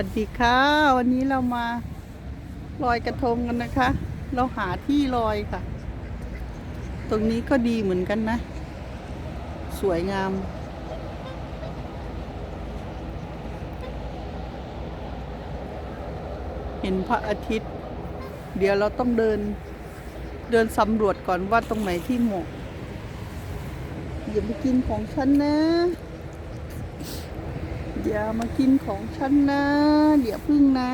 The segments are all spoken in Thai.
วัสดีค่ะ วันนี้เรามาลอยกระทงกันนะคะ เราหาที่ลอยค่ะ ตรงนี้ก็ดีเหมือนกันนะ สวยงาม เห็นพระอาทิตย์ เดี๋ยวเราต้องเดินเดินสำรวจก่อนว่าตรงไหนที่เหมาะอย่าไปกินของฉันนะ อย่ามากินของฉันนะเดี๋ยวพึ่งนะ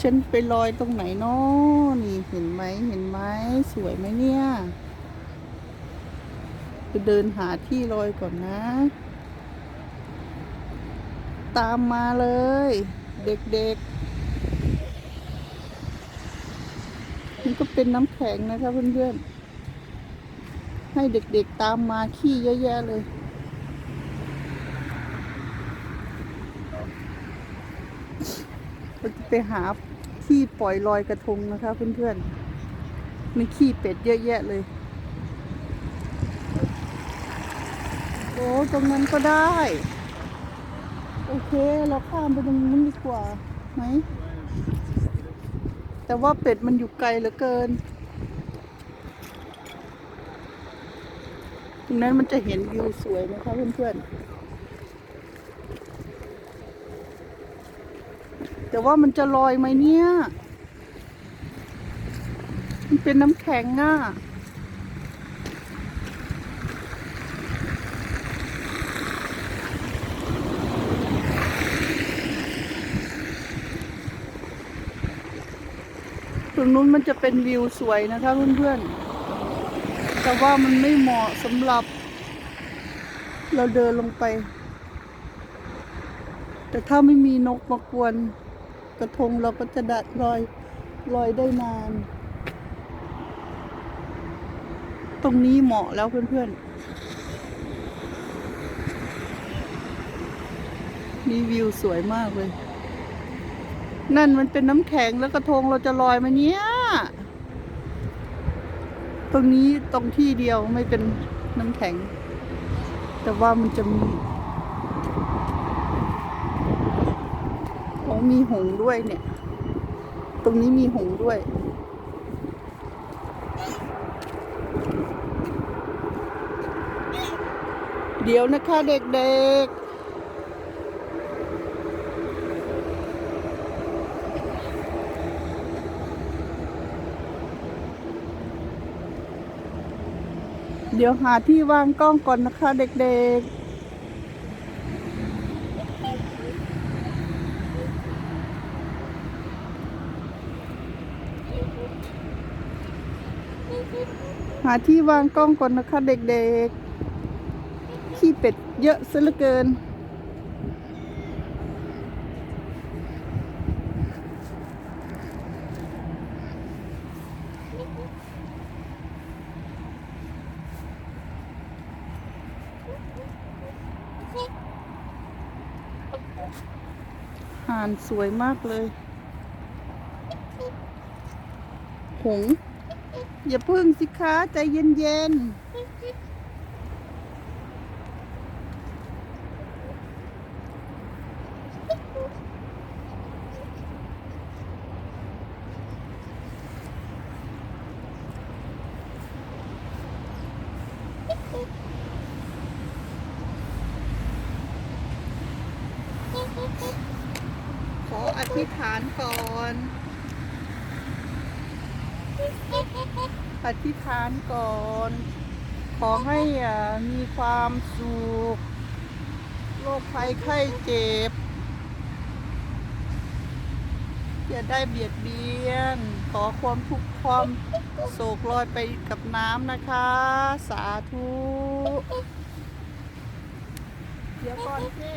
ฉันไปลอยตรงไหนเนาะนี่เห็นไหมเห็นไหมสวยไหมเนี่ยไปเดินหาที่ลอยก่อนนะ ตามมาเลย เด็กๆนี่ก็เป็นน้ำแข็งนะคะเพื่อนๆ ให้เด็กๆตามมาขี้เยอะแยะเลย เราจะไปหาที่ปล่อยลอยกระทงนะคะเพื่อนๆมีขี้เป็ดเยอะแยะเลย โอ้ตรงนั้นก็ได้ โอเคเราข้ามไปตรงนู้นดีกว่าไหมแต่ว่าเป็ดมันอยู่ไกลเหลือเกิน ตรงนั้นมันจะเห็นวิวสวยนะคะเพื่อนๆ แต่ว่ามันจะลอยไหมเนี่ย มันเป็นน้ำแข็งอะตรงนู้นมันจะเป็นวิวสวยนะคะเพื่อนๆ แต่ว่ามันไม่เหมาะสำหรับ เราเดินลงไป แต่ถ้าไม่มีนกมากวน กระทงเราก็จะดัดลอยลอยได้นาน ตรงนี้เหมาะแล้วเพื่อนๆนี่วิวสวยมากเลย นั่นมันเป็นน้ำแข็งแล้วกระทงเราจะลอยมาเนี้ย ตรงนี้ตรงที่เดียวไม่เป็นน้ำแข็ง แต่ว่ามันจะมีโอ้ มีหงด้วยเนี่ย ตรงนี้มีหงด้วย เดี๋ยวนะคะเด็กๆเดี๋ยวหาที่วางกล้องก่อนนะคะเด็กๆาที่วางกล้องก่อนนะคะเด็กๆ ขี้เป็ดเยอะซะเหลือเกิน ห่านสวยมากเลย หง อย่าพึ่งสิคะใจเย็นๆขออธิษฐานก่อน อธิษฐานก่อน ขอให้อ่ามีความสุขโรคภัยไข้เจ็บอย่าได้เบียดเบียน ขอความทุกข์ความโศกลอยไปกับน้ำนะคะ สาธุ เดี๋ยวก่อนสิ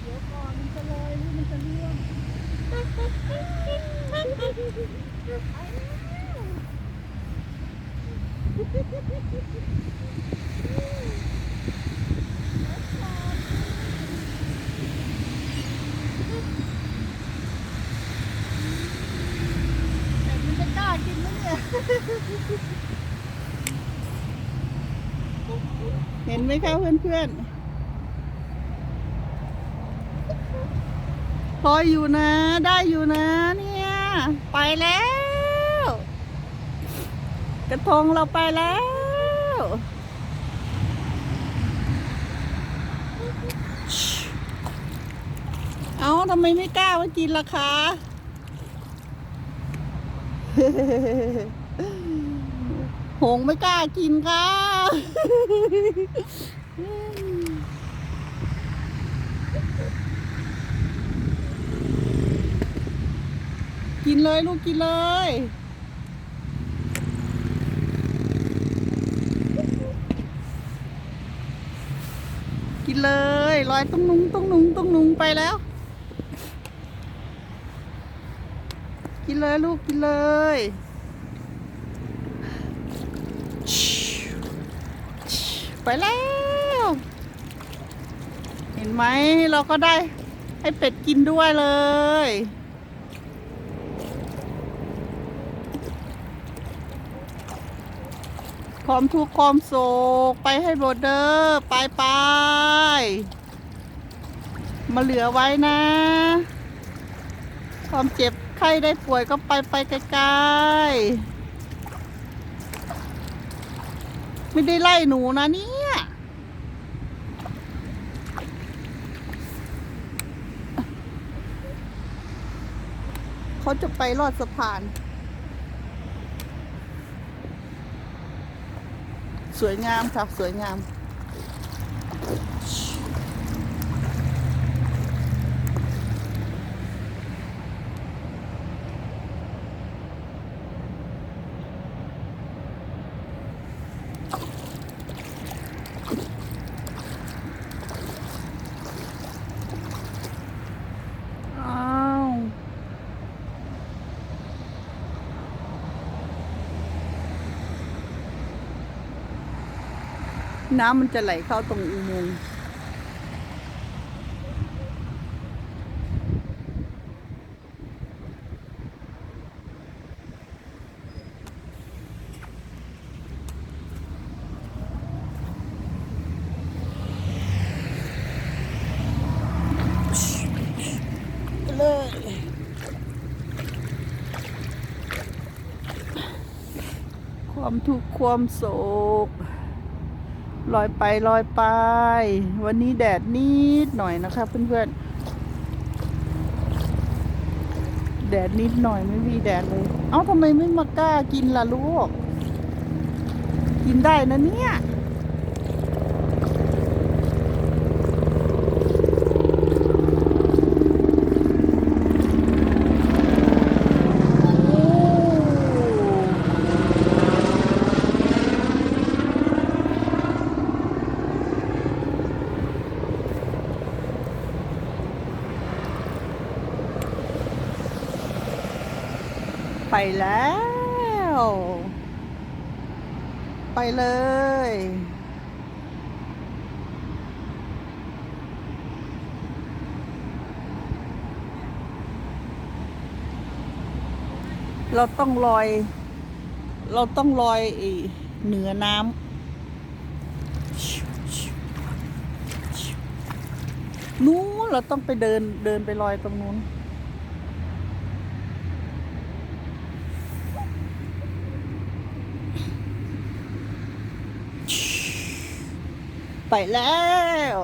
เดี๋ยวก่อนมันจะลอยหรือมันจะเลื่อน เนี่ยเห็นไหมคะเพื่อนๆ ลอยอยู่นะ ได้อยู่นะเนี่ย ไปแล้ว กระทงเราไปแล้วเอาทำไมไม่กล้ามากินล่ะคะ หงไม่กล้ากินค่ะ เลยลูกกินเลย กินเลยลอยตุ้งนุงตุ้งนุงตุ้งนุงไปแล้ว กินเลยลูกกินเลยไปแล้ว เห็นไหมเราก็ได้ให้เป็ดกินด้วยเลย ความทุกข์ความโศกไปให้หมดเด้อไปไปมาเหลือไว้นะ ความเจ็บไข้ได้ป่วยก็ไปไปไกลๆไม่ได้ไล่หนูนะเนี่ยเขาจะไปลอดสะพาน สวยงามค่ะ สวยงาม น้ำมันจะไหลเข้าตรงอุโมงค์ความทุกข์ความโศก ลอยไปลอยไป วันนี้แดดนิดหน่อยนะคะเพื่อนๆ แดดนิดหน่อยไม่มีแดดเลย เอ้าทำไมไม่มากล้ากินล่ะลูก กินได้นะเนี่ย ไปแล้ว ไปเลย เราต้องลอย เราต้องลอยเหนือน้ำนู้นเราต้องไปเดินเดินไปลอยตรงนู้น แล้ว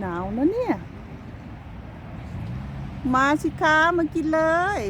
หนาวนะเนี่ย มาสิคะมากินเลย